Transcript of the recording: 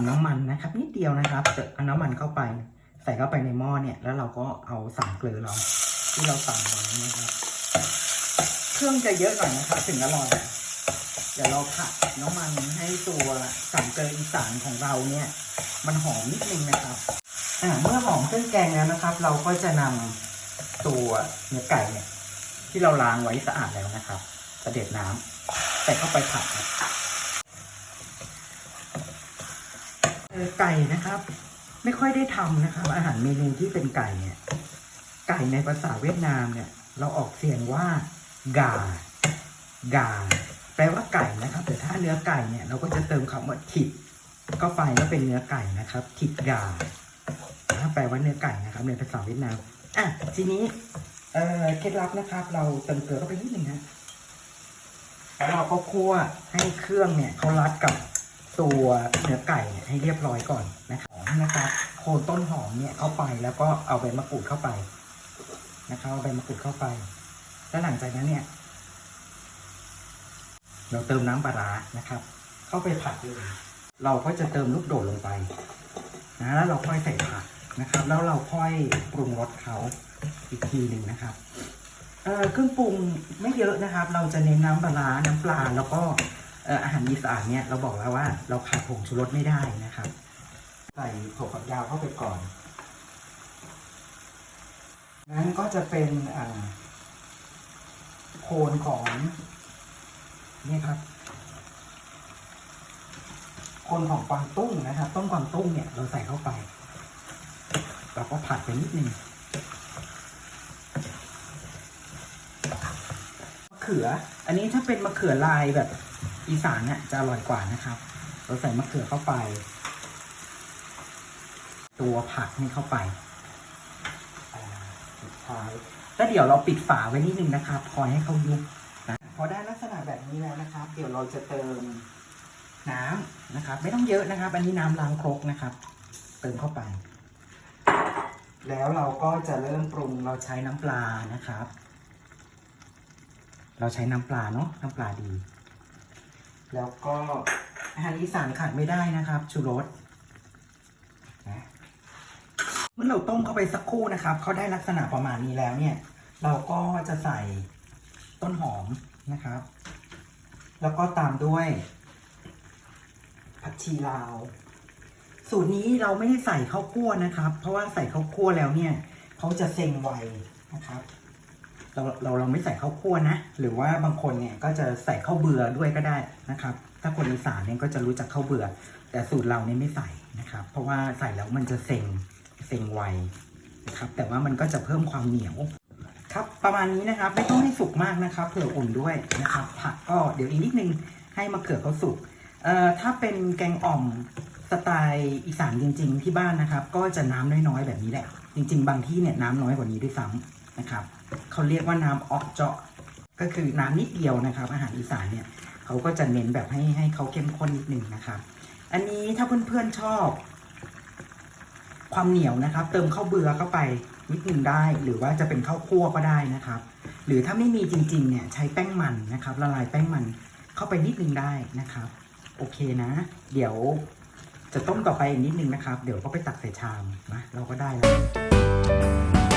ำน้ำมันนะครับนิดเดียวนะครับเอาน้ำมันเข้าไป ใส่เข้าไปในหม้อเนี่ย แล้วเราก็เอาสามเกลือเรา ที่เราตำไว้นะครับ เครื่องจะเยอะหน่อยนะครับถึงอร่อยเดี๋ยวเราผัดน้ำมันให้ตัวสามเกลืออีสานของเราเนี่ย มันหอมนิดนึงนะครับอ่าเมื่อหอมเครื่องแกงแล้วนะครับ เราก็จะนำตัวเนื้อไก่เนี่ย ที่เราล้างไว้สะอาดแล้วนะครับเสด็จน้ำใส่เข้าไปผัดครับเอ่อ ไก่นะครับ ไม่ค่อยได้ทำนะครับ อาหารเมนูที่เป็นไก่เนี่ย ไก่ในภาษาเวียดนามเนี่ย เราออกเสียงว่ากากาแปลว่าไก่นะครับ แต่ถ้าเนื้อไก่เนี่ยเราก็จะเติมคำว่าถิดเข้าไปแล้วเป็นเนื้อไก่นะครับถิดกานะแปลว่าเนื้อไก่นะครับในภาษาเวียดนามอะทีนี้เอ่อเคล็ดลับนะครับ เราเติมเกลือเข้าไปนิดหนึ่งฮะแล้วเราก็คั่วให้เครื่องเนี่ยเขารัดกับ ตัวเนื้อไก่เนี่ยให้เรียบร้อยก่อนนะครับนะครับโคนต้นหอมเนี่ยเข้าไปแล้วก็เอาใบมะกรูดเข้าไปนะครับเอาใบมะกรูดเข้าไป แล้วหลังจากนั้นเนี่ย เราเติมน้ำปลาร้านะครับ เข้าไปผัดเลยเราก็จะเติมลูกโดดลงไปนะแล้วเราค่อยใส่ผักนะครับ แล้วเราค่อยปรุงรสเขาอีกทีหนึ่งนะครับเครื่องปรุงไม่เยอะนะครับ เราจะเน้นน้ำปลาร้าน้ำปลาแล้วก็ อาหารอีสานเนี่ยเราบอกแล้วว่า เราขาดผงชูรสไม่ได้นะครับ ใส่ถั่วฝักยาวเข้าไปก่อน นั้นก็จะเป็นโคนของนี่ครับ โคนของกวางตุ้งนะครับ ต้นกวางตุ้งเนี่ยเราใส่เข้าไปเราก็ผัดไปนิดนึงมะเขือ อันนี้ถ้าเป็นมะเขือลายแบบ อีสานเนี่ยจะอร่อยกว่านะครับ เราใส่มะเขือเข้าไป ตัวผักนี่เข้าไปสุดท้ายแล้วเดี๋ยวเราปิดฝาไว้นิดนึงนะครับคอยให้เขายุบนะพอได้ลักษณะแบบนี้แล้วนะครับ เดี๋ยวเราจะเติมน้ำนะครับ ไม่ต้องเยอะนะครับ อันนี้น้ำล้างครกนะครับ เติมเข้าไป แล้วเราก็จะเริ่มปรุงเราใช้น้ำปลานะครับ เราใช้น้ำปลาเนาะน้ำปลาดี แล้วก็อาหารอีสานขาดไม่ได้นะครับชูรสเมื่อเราต้มเข้าไปสักครู่นะครับเขาได้ลักษณะประมาณนี้แล้วเนี่ย เราก็จะใส่ต้นหอมนะครับ แล้วก็ตามด้วยผักชีลาว สูตรนี้เราไม่ได้ใส่ข้าวคั่วนะครับ เพราะว่าใส่ข้าวคั่วแล้วเนี่ยเขาจะเซ็งไวนะครับ เราเราเราไม่ใส่ข้าวคั่วนะ หรือว่าบางคนเนี่ยก็จะใส่ข้าวเบื่อด้วยก็ได้นะครับ ถ้าคนอีสานเนี่ยก็จะรู้จักข้าวเบื่อ แต่สูตรเราเนี่ยไม่ใส่นะครับ เพราะว่าใส่แล้วมันจะเซ็งเซ็งไวนะครับ แต่ว่ามันก็จะเพิ่มความเหนียวครับประมาณนี้นะครับไม่ต้องให้สุกมากนะครับเผื่ออุ่นด้วยนะครับ ผักก็เดี๋ยวอีกนิดนึงให้มะเขือเขาสุกเอ่อถ้าเป็นแกงอ่อมสไตล์อีสานจริง ๆ ที่บ้านนะครับ ก็จะน้ำน้อยๆแบบนี้แหละ จริง ๆ บางที่เนี่ยน้ำน้อยกว่านี้ด้วยซ้ำ นะครับเขาเรียกว่าน้ำออกเจาะ ก็คือน้ำนิดเดียวนะครับ อาหารอีสานเนี่ยเขาก็จะเน้นแบบให้ให้เขาเข้มข้นนิดนึงนะครับ อันนี้ถ้าเพื่อนๆชอบ ความเหนียวนะครับ เติมข้าวเบือเข้าไปนิดนึงได้ หรือว่าจะเป็นข้าวคั่วก็ได้นะครับ หรือถ้าไม่มีจริงๆเนี่ยใช้แป้งมันนะครับ ละลายแป้งมันเข้าไปนิดนึงได้นะครับ โอเคนะ เดี๋ยวจะต้มต่อไปอีกนิดนึงนะครับ เดี๋ยวก็ไปตักใส่ชามนะเราก็ได้แล้ว